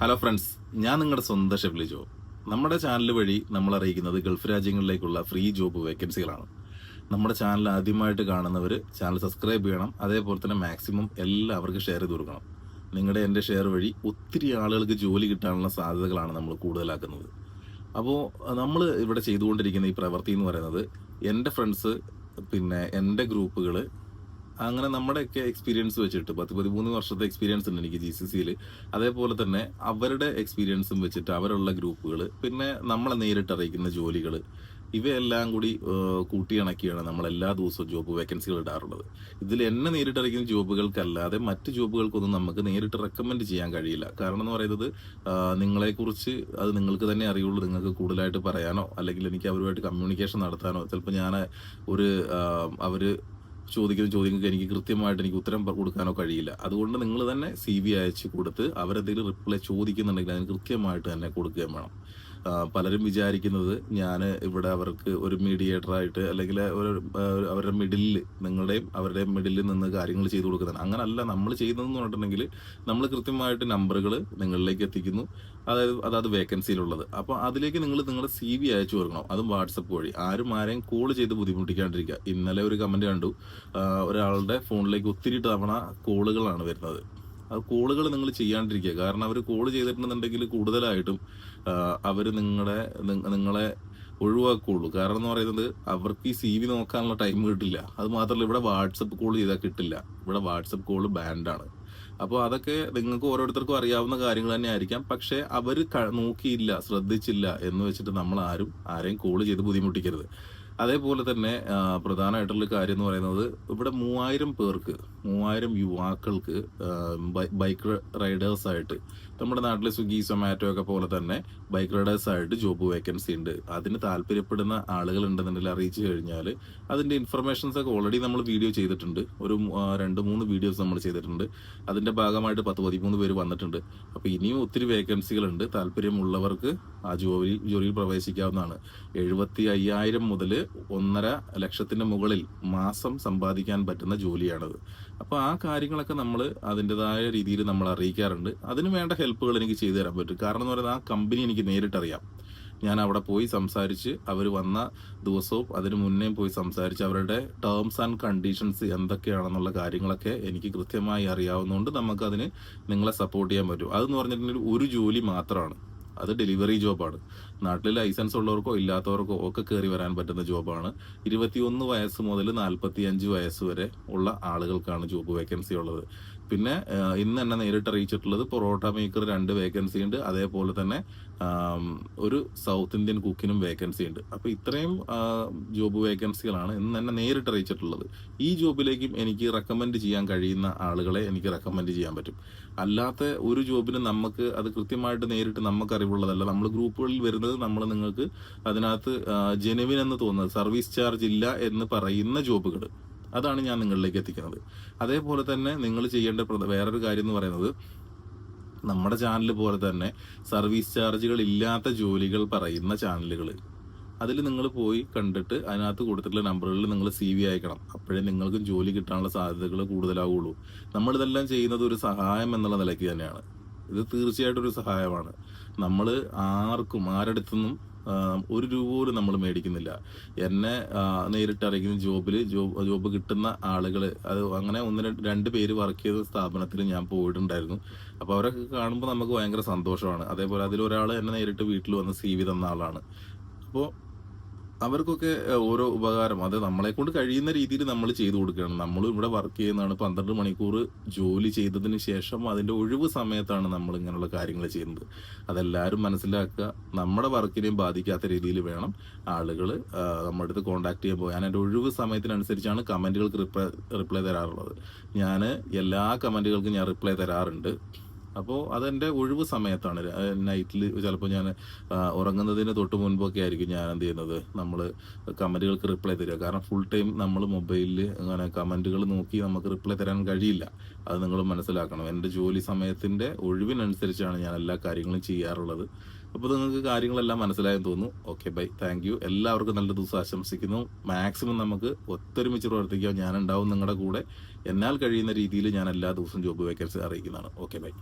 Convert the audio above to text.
Hello friends ഞാൻ നിങ്ങളുടെ സ്വന്തം ഷെഫ്ലി നമ്മുടെ ചാനൽ വഴി നമ്മൾ അറിയിക്കുന്നത് ഗൾഫ് രാജ്യങ്ങളിലേക്കുള്ള ഫ്രീ ജോബ് വേക്കൻസികളാണ് നമ്മുടെ ചാനൽ ആദ്യമായിട്ട് കാണുന്നവർ ചാനൽ സബ്സ്ക്രൈബ് ചെയ്യണം. അതേപോലെ തന്നെ മാക്സിമം എല്ലാവർക്കും ഷെയർ ചെയ്ത് കൊടുക്കണം. നിങ്ങളുടെ എന്റെ ഷെയർ വഴി ഒത്തിരി ആളുകൾക്ക് ജോലി കിട്ടാനുള്ള സാധ്യതകളാണ് നമ്മൾ കൂടുതലാക്കുന്നത്. അപ്പോൾ നമ്മൾ ഇവിടെ ചെയ്തുകൊണ്ടിരിക്കുന്ന ഈ പ്രവൃത്തി എന്ന് പറയുന്നത് എന്റെ ഫ്രണ്ട്സ് പിന്നെ എന്റെ ഗ്രൂപ്പുകൾ അങ്ങനെ നമ്മുടെയൊക്കെ എക്സ്പീരിയൻസ് വെച്ചിട്ട് പത്ത് പതിമൂന്ന് വർഷത്തെ എക്സ്പീരിയൻസ് ഉണ്ട് എനിക്ക് ജി സി സിയിൽ അതേപോലെ തന്നെ അവരുടെ എക്സ്പീരിയൻസും വെച്ചിട്ട് അവരുള്ള ഗ്രൂപ്പുകൾ പിന്നെ നമ്മളെ നേരിട്ട് അറിയിക്കുന്ന ജോലികൾ ഇവയെല്ലാം കൂടി കൂട്ടിയിണക്കിയാണ് നമ്മൾ എല്ലാ ദിവസവും ജോബ് വേക്കൻസികൾ ഇടാറുള്ളത്. ഇതിൽ എന്നെ നേരിട്ട് അറിയിക്കുന്ന ജോബുകൾക്കല്ലാതെ മറ്റ് ജോബുകൾക്കൊന്നും നമുക്ക് നേരിട്ട് റെക്കമെൻഡ് ചെയ്യാൻ കഴിയില്ല. കാരണം എന്ന് പറയുന്നത് നിങ്ങളെക്കുറിച്ച് അത് നിങ്ങൾക്ക് തന്നെ അറിയുള്ളൂ നിങ്ങൾക്ക് കൂടുതലായിട്ട് പറയാനോ അല്ലെങ്കിൽ എനിക്ക് അവരുമായിട്ട് കമ്മ്യൂണിക്കേഷൻ നടത്താനോ. ചിലപ്പോൾ ഞാൻ ഒരു അവർ ചോദിക്കുന്ന ചോദ്യങ്ങൾക്ക് എനിക്ക് കൃത്യമായിട്ട് എനിക്ക് ഉത്തരം കൊടുക്കാനോ കഴിയില്ല. അതുകൊണ്ട് നിങ്ങൾ തന്നെ സി ബി അയച്ചു കൊടുത്ത് അവരെന്തെങ്കിലും റിപ്ലൈ ചോദിക്കുന്നുണ്ടെങ്കിൽ അതിന് കൃത്യമായിട്ട് തന്നെ കൊടുക്കുകയും വേണം. പലരും വിചാരിക്കുന്നത് ഞാൻ ഇവിടെ അവർക്ക് ഒരു മീഡിയേറ്റർ ആയിട്ട് അല്ലെങ്കിൽ ഒരു അവരുടെ മിഡിലിൽ നിങ്ങളുടെയും അവരുടെയും മിഡിലിൽ നിന്ന് കാര്യങ്ങൾ ചെയ്തു കൊടുക്കുന്നതാണ്. അങ്ങനല്ല നമ്മൾ ചെയ്യുന്നതെന്ന് പറഞ്ഞിട്ടുണ്ടെങ്കിൽ നമ്മൾ കൃത്യമായിട്ട് നമ്പറുകൾ നിങ്ങളിലേക്ക് എത്തിക്കുന്നു. അതായത് അതായത് വേക്കൻസിയിലുള്ളത് അപ്പോൾ അതിലേക്ക് നിങ്ങൾ നിങ്ങളുടെ സി വി അയച്ചു കൊടുക്കണം. അതും വാട്സപ്പ് വഴി. ആരും ആരെയും കോൾ ചെയ്ത് ബുദ്ധിമുട്ടിക്കാണ്ടിരിക്കുക. ഇന്നലെ ഒരു കമന്റ് കണ്ടു. ഒരാളുടെ ഫോണിലേക്ക് ഒത്തിരി തവണ കോളുകളാണ് വരുന്നത്. ആ കോളുകൾ നിങ്ങൾ ചെയ്യാണ്ടിരിക്കുക. കാരണം അവർ കോൾ ചെയ്തിട്ടുണ്ടെന്നുണ്ടെങ്കിൽ കൂടുതലായിട്ടും അവർ നിങ്ങളെ നി- നിങ്ങളെ ഒഴിവാക്കുള്ളൂ. കാരണം എന്ന് പറയുന്നത് അവർക്ക് ഈ സി വി നോക്കാനുള്ള ടൈം കിട്ടില്ല. അത് മാത്രമല്ല ഇവിടെ വാട്സപ്പ് കോൾ ചെയ്താൽ കിട്ടില്ല. ഇവിടെ വാട്സപ്പ് കോൾ ബാൻഡാണ് അപ്പോൾ അതൊക്കെ നിങ്ങൾക്ക് ഓരോരുത്തർക്കും അറിയാവുന്ന കാര്യങ്ങൾ തന്നെ ആയിരിക്കാം. പക്ഷേ അവർ നോക്കിയില്ല ശ്രദ്ധിച്ചില്ല എന്ന് വെച്ചിട്ട് നമ്മൾ ആരും ആരെയും കോൾ ചെയ്ത് ബുദ്ധിമുട്ടിക്കരുത്. അതേപോലെ തന്നെ പ്രധാനമായിട്ടുള്ള കാര്യം എന്ന് പറയുന്നത് ഇവിടെ മൂവായിരം പേർക്ക് മൂവായിരം യുവാക്കൾക്ക് ബൈക്ക് റൈഡേഴ്സായിട്ട് നമ്മുടെ നാട്ടിലെ സ്വിഗ്ഗി സൊമാറ്റോ ഒക്കെ പോലെ തന്നെ ബൈക്ക് റൈഡേഴ്സായിട്ട് ജോബ് വേക്കൻസി ഉണ്ട്. അതിന് താല്പര്യപ്പെടുന്ന ആളുകൾ ഉണ്ടെന്നുണ്ടെങ്കിൽ അറിയിച്ചു കഴിഞ്ഞാൽ അതിന്റെ ഇൻഫർമേഷൻസ് ഒക്കെ ഓൾറെഡി നമ്മൾ വീഡിയോ ചെയ്തിട്ടുണ്ട്. ഒരു രണ്ട് മൂന്ന് വീഡിയോസ് നമ്മൾ ചെയ്തിട്ടുണ്ട്. അതിന്റെ ഭാഗമായിട്ട് പത്ത് പതിമൂന്ന് പേര് വന്നിട്ടുണ്ട്. അപ്പോൾ ഇനിയും ഒത്തിരി വേക്കൻസികളുണ്ട്. താല്പര്യമുള്ളവർക്ക് ആ ജോലി ജോലിയിൽ പ്രവേശിക്കാവുന്നതാണ്. എഴുപത്തി അയ്യായിരം മുതൽ ഒന്നര ലക്ഷത്തിന്റെ മുകളിൽ മാസം സമ്പാദിക്കാൻ പറ്റുന്ന ജോലിയാണത്. അപ്പോൾ ആ കാര്യങ്ങളൊക്കെ നമ്മൾ അതിന്റെതായ രീതിയിൽ നമ്മൾ അറിയിക്കാറുണ്ട്. അതിന് വേണ്ട ഹെൽപ്പുകൾ എനിക്ക് ചെയ്തു തരാൻ പറ്റും. കാരണം എന്ന് പറയുന്നത് ആ കമ്പനി എനിക്ക് നേരിട്ടറിയാം. ഞാൻ അവിടെ പോയി സംസാരിച്ച് അവർ വന്ന ദിവസവും അതിന് മുന്നേ പോയി സംസാരിച്ച് അവരുടെ ടേംസ് ആൻഡ് കണ്ടീഷൻസ് എന്തൊക്കെയാണെന്നുള്ള കാര്യങ്ങളൊക്കെ എനിക്ക് കൃത്യമായി അറിയാവുന്നതുകൊണ്ട് നമുക്കതിന് നിങ്ങളെ സപ്പോർട്ട് ചെയ്യാൻ പറ്റും. അതെന്ന് പറഞ്ഞിട്ടുണ്ടെങ്കിൽ ഒരു ജോലി മാത്രമാണ്. അത് ഡെലിവറി ജോബാണ് നാട്ടിൽ ലൈസൻസ് ഉള്ളവർക്കോ ഇല്ലാത്തവർക്കോ ഒക്കെ കയറി വരാൻ പറ്റുന്ന ജോബാണ് ഇരുപത്തിയൊന്ന് വയസ്സ് മുതൽ നാൽപ്പത്തി അഞ്ച് വയസ്സ് വരെ ഉള്ള ആളുകൾക്കാണ് ജോബ് വേക്കൻസി ഉള്ളത്. പിന്നെ ഇന്ന് തന്നെ നേരിട്ട് അറിയിച്ചിട്ടുള്ളത് പൊറോട്ട മേക്കർ രണ്ട് വേക്കൻസി ഉണ്ട്. അതേപോലെ തന്നെ ഒരു സൗത്ത് ഇന്ത്യൻ കുക്കിനും വേക്കൻസി ഉണ്ട്. അപ്പോൾ ഇത്രയും ജോബ് വേക്കൻസികളാണ് ഇന്ന് തന്നെ നേരിട്ട് അറിയിച്ചിട്ടുള്ളത്. ഈ ജോബിലേക്കും എനിക്ക് റെക്കമെൻഡ് ചെയ്യാൻ കഴിയുന്ന ആളുകളെ എനിക്ക് റെക്കമെൻഡ് ചെയ്യാൻ പറ്റും. അല്ലാത്ത ഒരു ജോബിന് നമുക്ക് അത് കൃത്യമായിട്ട് നേരിട്ട് നമുക്ക് അറിവുള്ളതല്ല. നമ്മൾ ഗ്രൂപ്പുകളിൽ വരുന്നത് നമ്മൾ നിങ്ങൾക്ക് അതിനകത്ത് ജെനുവിൻ എന്ന് തോന്നുന്നത് സർവീസ് ചാർജ് ഇല്ല എന്ന് പറയുന്ന ജോബുകൾ അതാണ് ഞാൻ നിങ്ങളിലേക്ക് എത്തിക്കുന്നത്. അതേപോലെ തന്നെ നിങ്ങൾ ചെയ്യേണ്ട വേറൊരു കാര്യം എന്ന് പറയുന്നത് നമ്മുടെ ചാനൽ പോലെ തന്നെ സർവീസ് ചാർജുകൾ ഇല്ലാത്ത ജോലികൾ പറയുന്ന ചാനലുകൾ അതിൽ നിങ്ങൾ പോയി കണ്ടിട്ട് അതിനകത്ത് കൊടുത്തിട്ടുള്ള നമ്പറുകളിൽ നിങ്ങൾ സി വി അയക്കണം. അപ്പോഴേ നിങ്ങൾക്കും ജോലി കിട്ടാനുള്ള സാധ്യതകൾ കൂടുതലാവുള്ളൂ. നമ്മളിതെല്ലാം ചെയ്യുന്നത് ഒരു സഹായം എന്നുള്ള നിലയ്ക്ക് തന്നെയാണ്. ഇത് തീർച്ചയായിട്ടും ഒരു സഹായമാണ്. നമ്മൾ ആർക്കും ആരടുത്തുനിന്നും ഒരു രൂപ പോലും നമ്മൾ മേടിക്കുന്നില്ല. എന്നെ നേരിട്ട് അറിയിക്കുന്ന ജോബിൽ ജോബ് ജോബ് കിട്ടുന്ന ആളുകൾ അത് അങ്ങനെ ഒന്ന് രണ്ട് പേര് വർക്ക് ചെയ്ത സ്ഥാപനത്തിൽ ഞാൻ പോയിട്ടുണ്ടായിരുന്നു. അപ്പോൾ അവരൊക്കെ കാണുമ്പോൾ നമുക്ക് ഭയങ്കര സന്തോഷമാണ്. അതേപോലെ അതിലൊരാൾ എന്നെ നേരിട്ട് വീട്ടിൽ വന്ന് സി വി തന്ന ആളാണ്. അപ്പോൾ അവർക്കൊക്കെ ഓരോ ഉപകാരം. അത് നമ്മളെ കൊണ്ട് കഴിയുന്ന രീതിയിൽ നമ്മൾ ചെയ്തു കൊടുക്കുകയാണ്. നമ്മൾ ഇവിടെ വർക്ക് ചെയ്യുന്നതാണ്. പന്ത്രണ്ട് മണിക്കൂർ ജോലി ചെയ്തതിന് ശേഷം അതിന്റെ ഒഴിവ് സമയത്താണ് നമ്മൾ ഇങ്ങനെയുള്ള കാര്യങ്ങൾ ചെയ്യുന്നത്. അതെല്ലാവരും മനസ്സിലാക്കുക. നമ്മുടെ വർക്കിനെയും ബാധിക്കാത്ത രീതിയിൽ വേണം ആളുകൾ നമ്മുടെ അടുത്ത് കോൺടാക്ട് ചെയ്യുമ്പോൾ ഞാൻ എന്റെ ഒഴിവ് സമയത്തിനനുസരിച്ചാണ് കമന്റുകൾക്ക് റിപ്ലൈ റിപ്ലൈ തരാറുള്ളത്. ഞാൻ എല്ലാ കമന്റുകൾക്കും ഞാൻ റിപ്ലൈ തരാറുണ്ട്. അപ്പോൾ അതെന്റെ ഒഴിവ് സമയത്താണ്. നൈറ്റിൽ ചിലപ്പോൾ ഞാൻ ഉറങ്ങുന്നതിന് തൊട്ട് മുൻപൊക്കെ ആയിരിക്കും ഞാൻ എന്ത് ചെയ്യുന്നത്. നമ്മൾ കമന്റുകൾക്ക് റിപ്ലൈ തരിക. കാരണം ഫുൾ ടൈം നമ്മൾ മൊബൈലിൽ അങ്ങനെ കമന്റുകൾ നോക്കി നമുക്ക് റിപ്ലൈ തരാൻ കഴിയില്ല. അത് നിങ്ങൾ മനസ്സിലാക്കണം. എന്റെ ജോലി സമയത്തിന്റെ ഒഴിവിനനുസരിച്ചാണ് ഞാൻ എല്ലാ കാര്യങ്ങളും ചെയ്യാറുള്ളത്. അപ്പോൾ നിങ്ങൾക്ക് കാര്യങ്ങളെല്ലാം മനസ്സിലായെന്ന് തോന്നുന്നു. ഓക്കെ ബൈ താങ്ക് യു എല്ലാവർക്കും നല്ല ദിവസം ആശംസിക്കുന്നു. മാക്സിമം നമുക്ക് ഒത്തൊരുമിച്ച് പ്രവർത്തിക്കാം ഞാനുണ്ടാവും നിങ്ങളുടെ കൂടെ. എന്നാൽ കഴിയുന്ന രീതിയിൽ ഞാൻ എല്ലാ ദിവസവും ജോബ് വേക്കൻസി അറിയിക്കുന്നതാണ്. Okay bye